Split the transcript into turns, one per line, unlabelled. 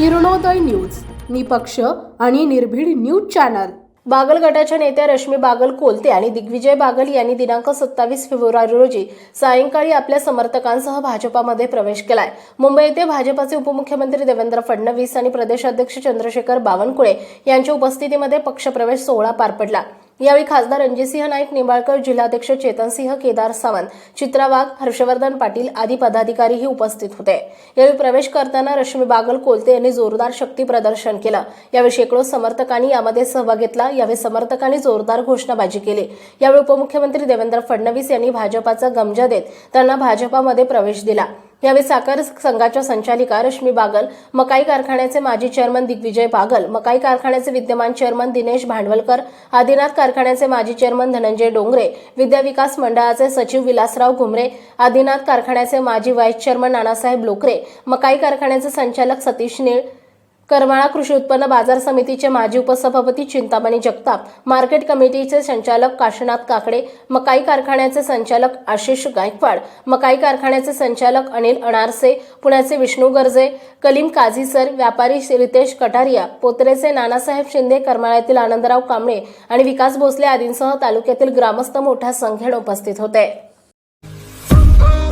Kiranoday news. निपक्ष आणि निर्भीड न्यूज चॅनल. बागल गटाच्या नेत्या रश्मी बागल कोलते आणि दिग्विजय बागल यांनी दिनांक सत्तावीस फेब्रुवारी रोजी सायंकाळी आपल्या समर्थकांसह भाजपामध्ये प्रवेश केलाय. मुंबई येथे भाजपाचे उपमुख्यमंत्री देवेंद्र फडणवीस आणि प्रदेशाध्यक्ष चंद्रशेखर बावनकुळे यांच्या उपस्थितीमध्ये पक्षप्रवेश सोहळा पार पडला. यावेळी खासदार रणजितसिंह नाईक निंबाळकर जिल्हाध्यक्ष चेतनसिंह केदार सावंत चित्रा वाघ हर्षवर्धन पाटील आदी पदाधिकारीही उपस्थित होते. यावेळी प्रवेश करताना रश्मी बागल कोलते यांनी जोरदार शक्ती प्रदर्शन केलं. यावेळी शेकडो समर्थकांनी यामध्ये सहभाग घेतला. यावेळी समर्थकांनी जोरदार घोषणाबाजी केली. यावेळी उपमुख्यमंत्री देवेंद्र फडणवीस यांनी भाजपाचा गमजा देत त्यांना भाजपामध्ये प्रवेश दिला. यावेळी साखर संघाच्या संचालिका रश्मी बागल मकाई कारखान्याचे माजी चेअरमन दिग्विजय बागल मकाई कारखान्याचे विद्यमान चेअरमन दिनेश भांडवलकर आदिनाथ कारखान्याचे माजी चेअरमन धनंजय डोंगरे विद्या विकास मंडळाचे सचिव विलासराव घुमरे आदिनाथ कारखान्याचे माजी व्हाईस चेअरमन नानासाहेब लोकरे मकाई कारखान्याचे संचालक सतीश नीळ करमाळा कृषी उत्पन्न बाजार समितीचे माजी उपसभापती चिंतामणी जगताप मार्केट कमिटीचे संचालक काशीनाथ काकडे मकाई कारखान्याचे संचालक आशिष गायकवाड मकाई कारखान्याचे संचालक अनिल अनारसे पुण्याचे विष्णू गर्जे कलीम काझीसर व्यापारी रितेश कटारिया पोतरेचे नानासाहेब शिंदे करमाळ्यातील आनंदराव कांबळे आणि विकास भोसले आदींसह तालुक्यातील ग्रामस्थ मोठ्या संख्येने उपस्थित होते.